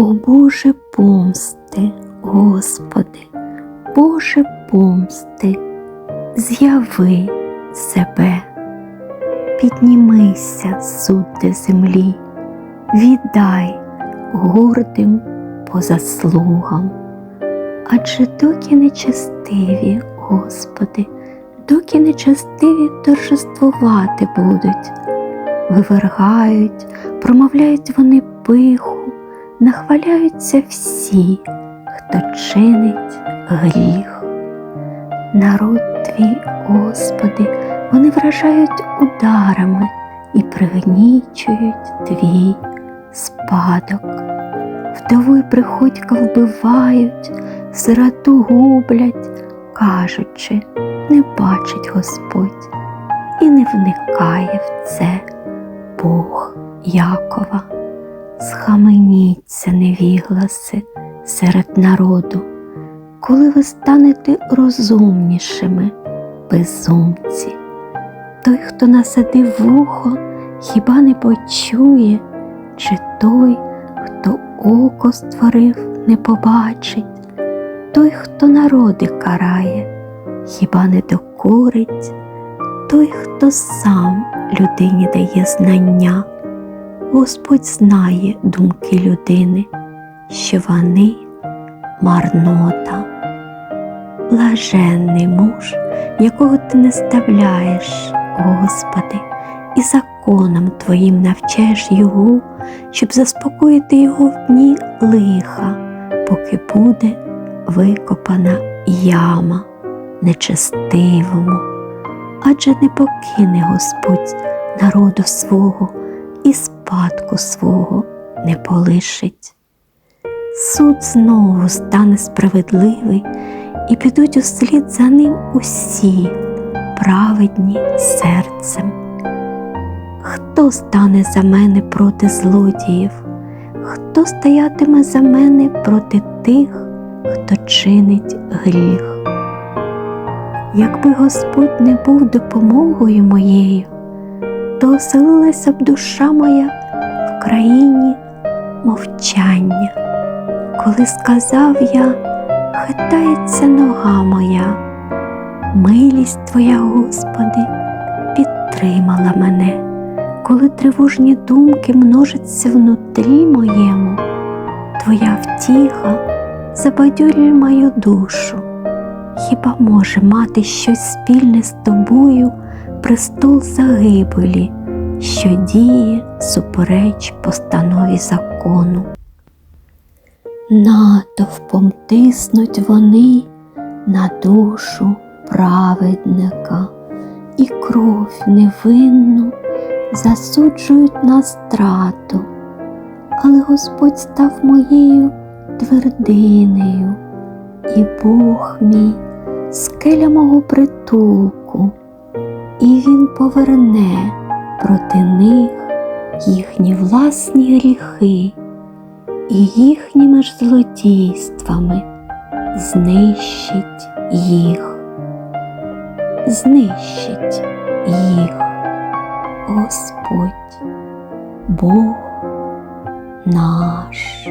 О Боже помсти, Господи, Боже помсти, з'яви себе, піднімися, судде землі, віддай гордим по заслугам. Адже доки нечестиві, Господи, доки нечестиві торжествувати будуть, вивергають, промовляють вони пиху, нахваляються всі, хто чинить гріх. Народ твій, Господи, вони вражають ударами і пригнічують твій спадок. Вдову й приходька вбивають, сироту гублять, кажучи, не бачить Господь і не вникає в це Бог Якова. Схаменіться, невігласи, серед народу, коли ви станете розумнішими, безумці. Той, хто насадив вухо, хіба не почує, чи той, хто око створив, не побачить, той, хто народи карає, хіба не докорить, той, хто сам людині дає знання. Господь знає думки людини, що вони марнота. Блаженний муж, якого ти не ставляєш, Господи, і законом Твоїм навчаєш його, щоб заспокоїти його в дні лиха, поки буде викопана яма нечестивому, адже не покине Господь народу свого і спадку свого не полишить. Суд знову стане справедливий, і підуть услід за ним усі, праведні серцем. Хто стане за мене проти злодіїв? Хто стоятиме за мене проти тих, хто чинить гріх? Якби Господь не був допомогою моєю, то оселилася б душа моя в країні мовчання. Коли сказав я, хитається нога моя, милість Твоя, Господи, підтримала мене, коли тривожні думки множаться внутрі моєму, Твоя втіха забадьорює мою душу. Хіба може мати щось спільне з тобою престол загибелі, що діє супереч постанові закону? Натовпом тиснуть вони на душу праведника, і кров невинну засуджують на страту, але Господь став моєю твердинею, і Бог мій скеля мого притулку, і Він поверне проти них їхні власні гріхи і їхніми ж злодійствами знищить їх, знищить їх, Господь, Бог наш.